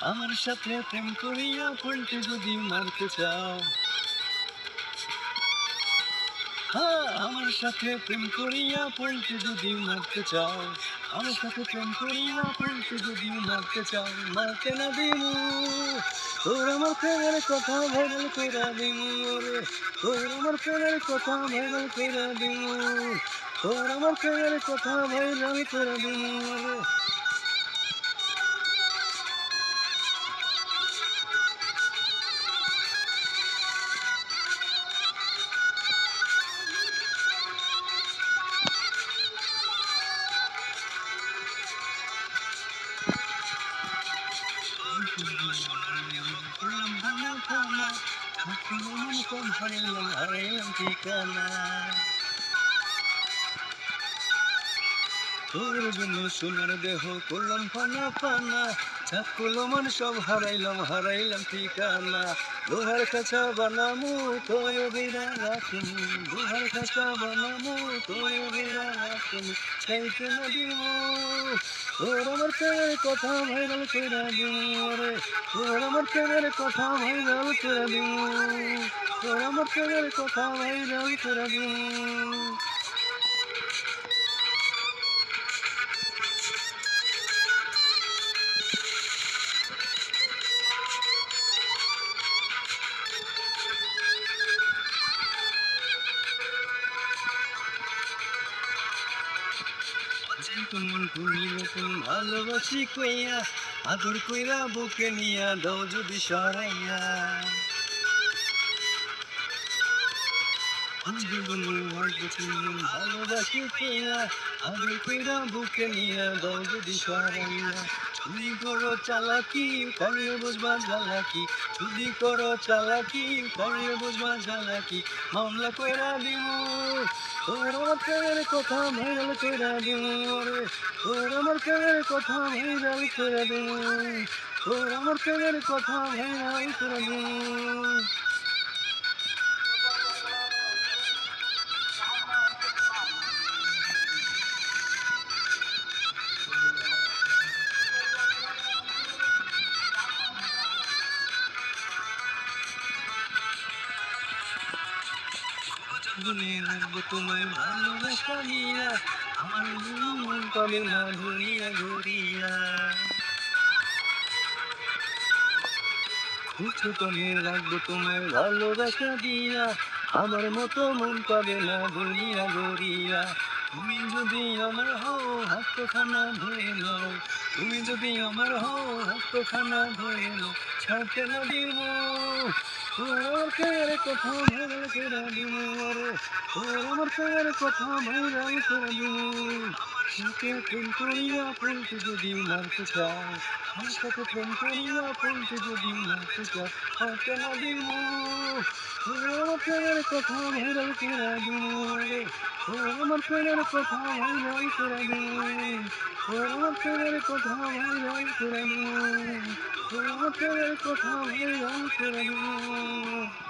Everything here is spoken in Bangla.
আমার সাথে প্রেম করিয়া পল্টি যদি মারতে চাও। হ্যাঁ আমার সাথে প্রেম করিয়া পল্টি যদি মারতে চাও। আমার সাথে প্রেম করিয়া পল্টি যদি মারতে চাও, মারতে না দিমু। তোর আমার প্রেমের কথা ভাইরাল কইরা দিমু তোর আমার প্রেমের কথা ভাইরাল কইরা দিমু। তোর আমার প্রেমের কথা ভাইরাল কইরা দিমু কম হারাইলাম হারাইলাম ঠিকানা। তোর জন্য সোনার দেহ করলাম ফানা ফানা থাকল মন সব হারাইলাম হারাইলাম ঠিকানা। লোহার কাছা বানামু তোর বিরা রাখিনি। লোহার কাছা বানামু তোর বিরা রাখিনি। চাইতে না দিব। তোর আমার প্রেমের কথা ভাইরাল করে দিব রে। তোর আমার প্রেমের কথা ভাইরাল করে দিব তোর আমার প্রেমের কথা ভাইরাল করে দিব তোমার ঘুরি মতন ভালোবাসি বুকে নিয়া দাও যদি সরাইয়া। ভালোবাসি কইয়া, আদর কইরা বুকে নিয়া দাও যদি সরাইয়া। তুমি করো চালাকি কারিয়ে বুঝবা জ্বালাকি যদি করো চালাকি কারিয়ে বুঝবা জ্বালাকি মামলা কইরা দিব তোর আমার প্রেমের কথা ভাইরাল কইরা দিব রে তোর আমার প্রেমের কথা ভাইরাল কইরা দিব তোর আমার প্রেমের কথা ভাইরাল কইরা দিব মনে রাখব তোমায় ভালোবাসা নিয়া আমার মন পাবে না ঘুরিয়া ঘুরিয়া কিছু তনে রাখব তোমায় ভালোবাসা দিয়া, আমার মতো মন পাবে না ঘুরিয়া ঘুরিয়া তুমি যদি আমার হও, হাতখানা ধরে নাও। তুমি যদি আমার হও, হাতখানা ধরে নাও, ছাড়তে না দিব। তোর আমার প্রেমের কথা ভাইরাল করে দিব রে তোর আমার প্রেমের কথা ভাইরাল করে You can come to me up into the demon to try. You can come to me up into the demon to try. How can I do? I'm a prayer to come here, I can do. I'm a prayer to come here, I can do. I'm a prayer to come here, I can do. I'm a prayer to come here, I can do.